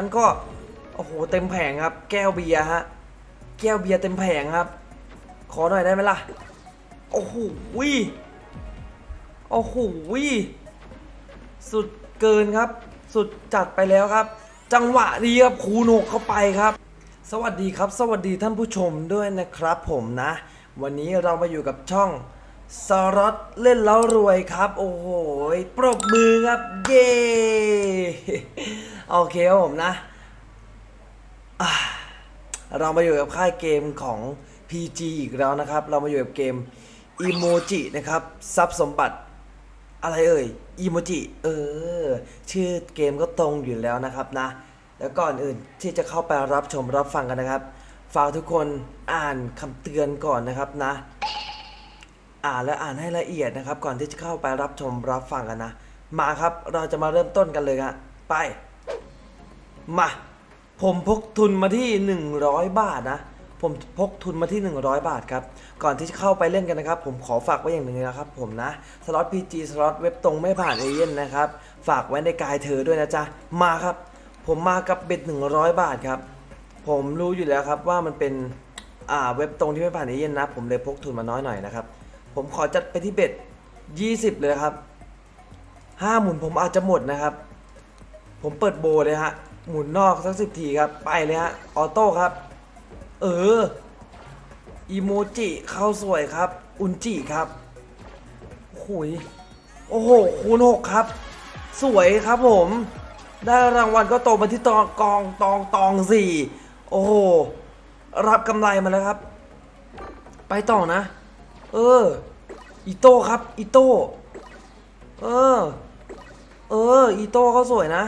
ั้นก็โอ้โหเต็มแผงครับ แก้วเบียร์ฮะแก้วเบียร์เต็มแผงครับ ขอหน่อยได้ไหมล่ะโอ้โหวิโอ้โหวิสุดเกินครับ สุดจัดไปแล้วครับ จังหวะดีครับคูณหกเข้าไปครับ สวัสดีครับ สวัสดีท่านผู้ชมด้วยนะครับผมนะ วันนี้เรามาอยู่กับช่อง สล็อตเล่นแล้วรวยครับ โอ้โหปรบมือครับ เย้โอเคครับผมนะ เรามาอยู่กับค่ายเกมของ PG อีกแล้วนะครับ เรามาอยู่กับเกม Emoji นะครับทรัพย์สมบัติอะไรเอ่ยอีโมจิเออ ชื่อเกมก็ตรงอยู่แล้วนะครับนะ แล้วก่อนอื่นที่จะเข้าไปรับชมรับฟังกันนะครับ ฝากทุกคนอ่านคำเตือนก่อนนะครับนะ อ่านและอ่านให้ละเอียดนะครับ ก่อนที่จะเข้าไปรับชมรับฟังกันนะ มาครับเราจะมาเริ่มต้นกันเลยฮะไป มา ผมพกทุนมาที่ 100 บาทนะ ผมพกทุนมาที่ 100 บาทครับ ก่อนที่จะเข้าไปเล่นกันนะครับ ผมขอฝากไว้อย่างหนึ่งนะครับ ผมนะสล็อต PG สล็อตเว็บตรงไม่ผ่านเอเย่นนะครับ ฝากไว้ในกายเธอด้วยนะจ๊ะ มาครับ ผมมากับเบ็ด100 บาทครับ ผมรู้อยู่แล้วครับว่ามันเป็นอ่าเว็บตรงที่ไม่ผ่านเอเย่นนะ ผมเลยพกทุนมาน้อยหน่อยนะครับ ผมขอจัดไปที่เบ็ด20 เลยครับห้าหมุนผมอาจจะหมดนะครับ ผมเปิดโบเลยฮะ หมุนนอกสักสิบทีครับ ไปเลยฮะ ออโต้ครับ เออ อีโมจิเข้าสวยครับ อุนจิครับหุยโอ้โห คูณหกครับ สวยครับผม ได้รางวัลก็ตกมาที่ตองกองตองตองสี่ โอ้โห รับกำไรมาแล้วครับ ไปต่อนะ เอออีโต้ครับอีโต้เออ เอออีโต้เขาสวยนะ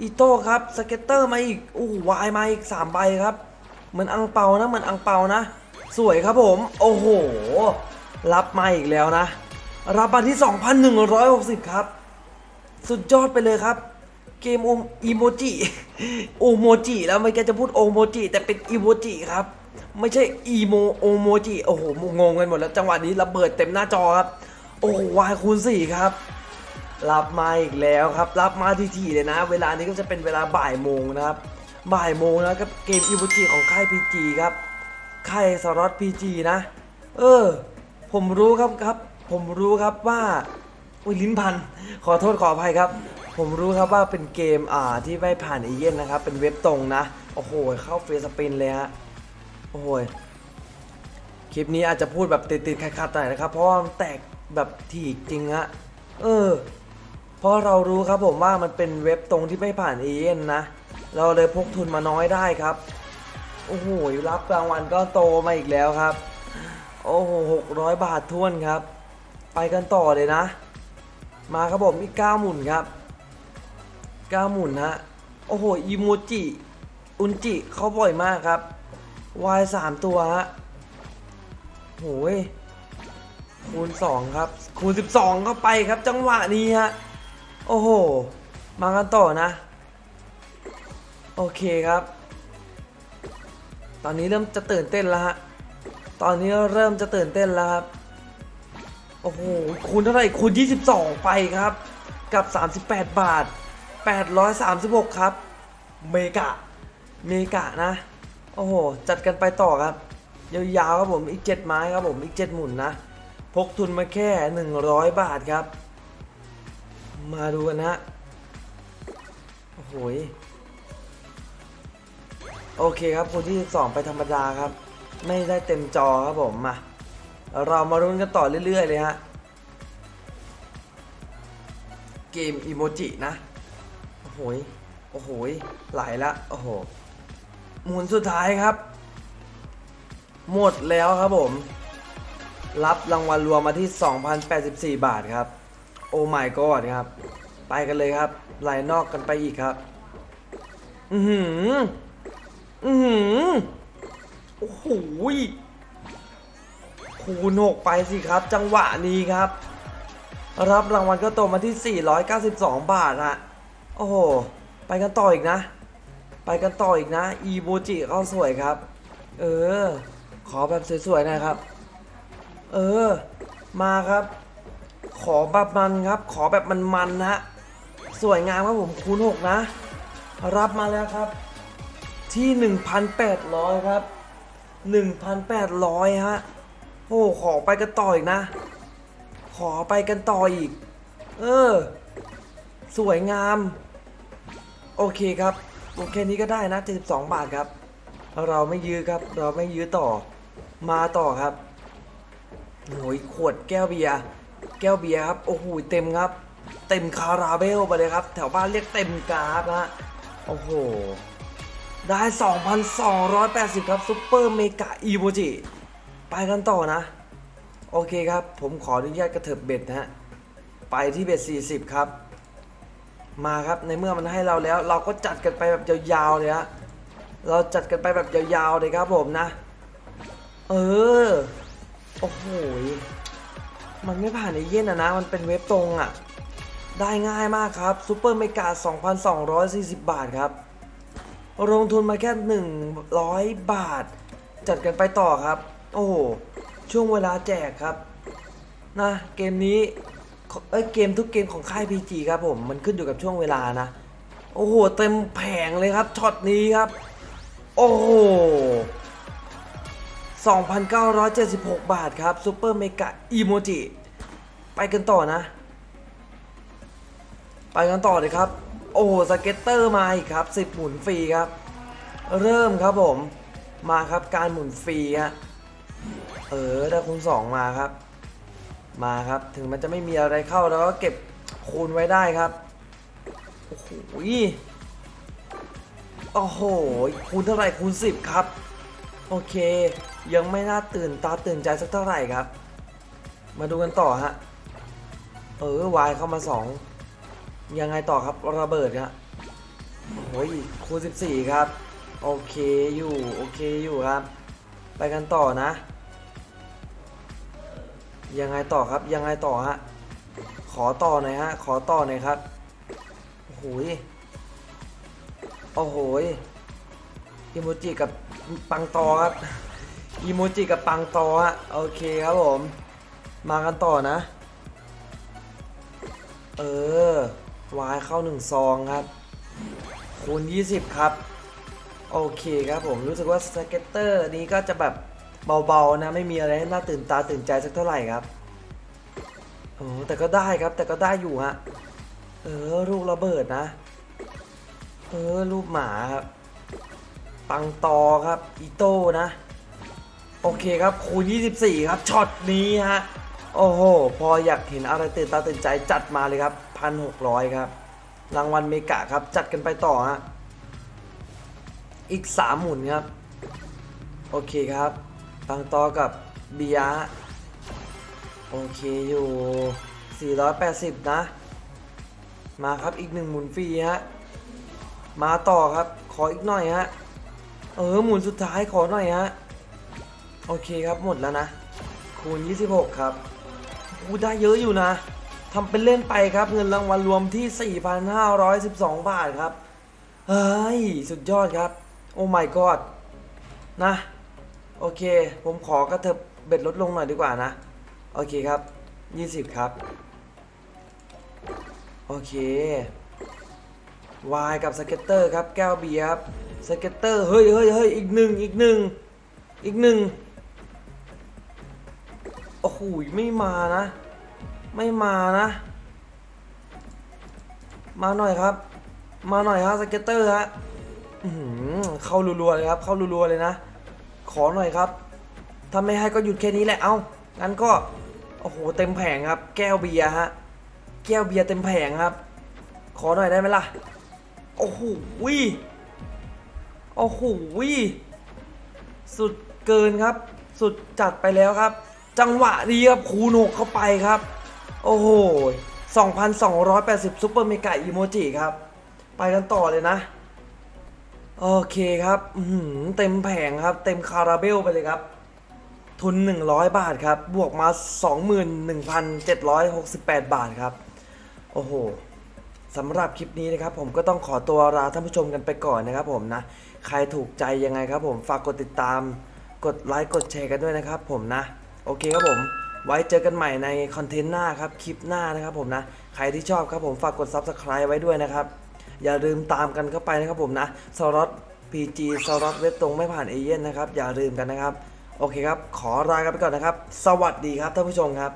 อีโต้ครับสเก็ตเตอร์มาอีกอู้วายมาอีกสามใบครับเหมือนอังเปานะเหมือนอังเปานะ สวยครับผม โอ้โห รับมาอีกแล้วนะ รับมาที่ 2,160 ครับ สุดยอดไปเลยครับ เกมโออีโมจิโอโมจิแล้วไม่แกจะพูดโอโมจิแต่เป็นอีโมจิครับ ไม่ใช่อีโมโอโมจิโอ้โหงงกันหมดแล้วจังหวะนี้ระเบิดเต็มหน้าจอครับ โอ้โหวายคูณสี่ครับ รับมาอีกแล้วครับ รับมาทีๆเลยนะ เวลานี้ก็จะเป็นเวลาบ่ายโมงนะครับบ่ายโมงนะกับเกมอีโมจิของค่าย PG ครับค่ายสล็อต PG นะ เออ ผมรู้ครับครับ ผมรู้ครับว่าอุ้ยลิ้นพัน ขอโทษขออภัยครับ ผมรู้ครับว่าเป็นเกมอ่าที่ไม่ผ่านเอเย่นนะครับ เป็นเว็บตรงนะ โอ้โห เข้าเฟซสปินเลยฮะ โอ้โหคลิปนี้อาจจะพูดแบบติดๆขัดๆหน่อยนะครับ เพราะว่ามันแตกแบบถี่จริงฮะเออ เพราะเรารู้ครับผมว่ามันเป็นเว็บตรงที่ไม่ผ่านเอเย่นนะ เราเลยพกทุนมาน้อยได้ครับ โอ้โหรับรางวัลก็โตมาอีกแล้วครับ โอ้โหหกร้อยบาทท้วนครับ ไปกันต่อเลยนะ มาครับผมอีกเก้าหมุนครับเก้าหมุนฮะโอ้โหอีโมจิอุนจิเขาบ่อยมากครับ วายสามตัวฮะโหยคูณสองครับ คูณสิบสองเข้าไปครับจังหวะนี้ฮะ โอ้โห มากันต่อนะ โอเคครับ ตอนนี้เริ่มจะตื่นเต้นแล้วฮะ ตอนนี้เริ่มจะตื่นเต้นแล้วครับ โอ้โห คูณเท่าไหร่ คูณ 22 ไปครับ กับ 38 บาท 836 ครับ เมกะ เมกะนะ โอ้โห จัดกันไปต่อครับ ยาวๆครับผมอีก 7 ไม้ครับผมอีก 7 หมุนนะ พกทุนมาแค่ 100 บาทครับ มาดูกันนะโอ้โหโอเคครับคนที่12ไปธรรมดาครับ ไม่ได้เต็มจอครับผมมาเรามารุ้นกันต่อเรื่อย ๆ เลยฮะ เกมอีโมจินะ โอ้โหโอ้โหไหลละ โอ้โห หมุนสุดท้ายครับ หมดแล้วครับผม รับรางวัลรวมมาที่ 2,084 บาทครับ โอ้ my god ครับ ไปกันเลยครับไหลนอกกันไปอีกครับ อือหือ อือหือ โอ้โหคูณหกไปสิครับ จังหวะนี้ครับ รับรางวัลก็ตกมาที่ 492 บาทฮะโอ้โห ไปกันต่ออีกนะ ไปกันต่ออีกนะ อีโมจิเขาสวยครับ เออ ขอแบบสวยๆนะครับ เออ มาครับ ขอแบบมันครับ ขอแบบมันๆนะ สวยงามครับผมคูณหกนะ รับมาแล้วครับ ที่ 1,800 ครับ 1,800 ฮะ โอ้ขอไปกันต่ออีกนะ ขอไปกันต่ออีก เออ สวยงาม โอเคครับ โอเคนี้ก็ได้นะ72บาทครับ เราไม่ยื้อครับ เราไม่ยื้อต่อ มาต่อครับโอ้ยขวดแก้วเบียร์แก้วเบียร์ครับ โอ้โหเต็มครับ เต็มคาราเบลไปเลยครับ แถวบ้านเรียกเต็มกราฟนะโอ้โห ได้ 2,280 ครับซุปเปอร์เมกาอีโมจิ ไปกันต่อนะ โอเคครับ ผมขออนุญาตกระเถิบเบ็ดนะฮะ ไปที่เบ็ด40 ครับ มาครับในเมื่อมันให้เราแล้ว เราก็จัดกันไปแบบยาวๆเลยฮะเราจัดกันไปแบบยาวๆเลยครับผมนะ เออโอ้โหมันไม่ผ่านไอเย็นอะนะ มันเป็นเว็บตรงอะได้ง่ายมากครับซูเปอร์เมกา 2,240 บาทครับ ลงทุนมาแค่ 100 บาท จัดกันไปต่อครับ โอ้โหช่วงเวลาแจกครับนะเกมนี้ เอ้ยเกมทุกเกมของค่าย PG ครับผมมันขึ้นอยู่กับช่วงเวลานะ โอ้โห เต็มแผงเลยครับช็อตนี้ครับ โอ้โห 2,976 บาทครับซูเปอร์เมกะอีโมจิไปกันต่อนะ ไปกันต่อเลยครับ โอ้โหสเก็ตเตอร์มาอีกครับ10หมุนฟรีครับ เริ่มครับผมมาครับการหมุนฟรีฮะเออได้คูณ2มาครับ มาครับ ถึงมันจะไม่มีอะไรเข้าเราก็เก็บคูณไว้ได้ครับ โอ้โหโอ้โห คูณเท่าไหร่คูณ 10 ครับ โอเค ยังไม่น่าตื่นตาตื่นใจสักเท่าไหร่ครับ มาดูกันต่อฮะ เออวายเข้ามา 2 ยังไงต่อครับระเบิดครับโอ้ยคูณ 14 ครับ โอเคอยู่ โอเคอยู่ครับ ไปกันต่อนะ ยังไงต่อครับยังไงต่อฮะขอต่อหน่อยฮะขอต่อหน่อยครับโอ้โหยโอ้โหยอีโมจิกับปังตอครับอีโมจิกับปังตอฮะโอเคครับผมมากันต่อนะ เออวายเข้าหนึ่งซองครับคูณ20 ครับ โอเคครับผมรู้สึกว่าสเก็ตเตอร์นี้ก็จะแบบ เบาๆนะไม่มีอะไรน่าตื่นตาตื่นใจสักเท่าไหร่ครับโอ้แต่ก็ได้ครับแต่ก็ได้อยู่ฮะเออลูกระเบิดนะ เออรูปหมาครับปังตอครับอีโต้นะ โอเคครับคูณ 24 ครับช็อตนี้ฮะโอ้โหพออยากเห็นอะไรตื่นตาตื่นใจจัดมาเลยครับ 1,600 ครับรางวัลเมกะครับจัดกันไปต่อฮะอีก 3 หมุนครับ โอเคครับ ปังตอกับเบียโอเคอยู่ 480 นะ มาครับอีกหนึ่งหมุนฟรีฮะ มาต่อครับ ขออีกหน่อยฮะ เออหมุนสุดท้ายขอหน่อยฮะ โอเคครับหมดแล้วนะ คูณ 26 ครับกูได้เยอะอยู่นะทำเป็นเล่นไปครับเงินรางวัลรวมที่ 4,512 บาทครับ เฮ้ย สุดยอดครับ โอ้ my god นะ โอเค ผมขอกระเถิบเบ็ดลดลงหน่อยดีกว่านะ โอเคครับ 20 ครับ โอเควายกับสเก็ตเตอร์ครับ แก้วเบียร์ครับสเก็ตเตอร์ เฮ้ยเฮ้ยเฮ้ยอีกหนึ่งอีกหนึ่งอีกหนึ่งโอ้โหไม่มานะ ไม่มานะ มาหน่อยครับ มาหน่อยฮะสเก็ตเตอร์ฮะเข้ารัวๆเลยครับ เข้ารัวๆเลยนะ ขอหน่อยครับ ถ้าไม่ให้ก็หยุดแค่นี้แหละ เอ้า งั้นก็ โอ้โห เต็มแผงครับ แก้วเบียร์ฮะ แก้วเบียร์เต็มแผงครับ ขอหน่อยได้ไหมล่ะ โอ้โหวิโอ้โหวิสุดเกินครับ สุดจัดไปแล้วครับ จังหวะดีครับคูณหกเข้าไปครับ โอ้โห 2,280ซุปเปอร์เมกาอีโมจิครับ ไปกันต่อเลยนะ โอเคครับหืเต็มแผงครับ เต็มคาราเบลไปเลยครับ ทุน 100 บาทครับ บวกมา 21,768 บาทครับ โอ้โหสำหรับคลิปนี้นะครับ ผมก็ต้องขอตัวลาท่านผู้ชมกันไปก่อนนะครับผมนะ ใครถูกใจยังไงครับ ผมฝากกดติดตาม กดไลค์กดแชร์กันด้วยนะครับ ผมนะ โอเคครับผม ไว้เจอกันใหม่ในคอนเทนต์หน้าครับ คลิปหน้านะครับ ผมนะ ใครที่ชอบครับผมฝากกด Subscribe ไว้ด้วยนะครับ อย่าลืมตามกันเข้าไปนะครับผมนะสล็อต PG สล็อตเว็บตรงไม่ผ่านเอเย่นนะครับ อย่าลืมกันนะครับ โอเคครับ ขอลากันไปก่อนนะครับ สวัสดีครับท่านผู้ชมครับ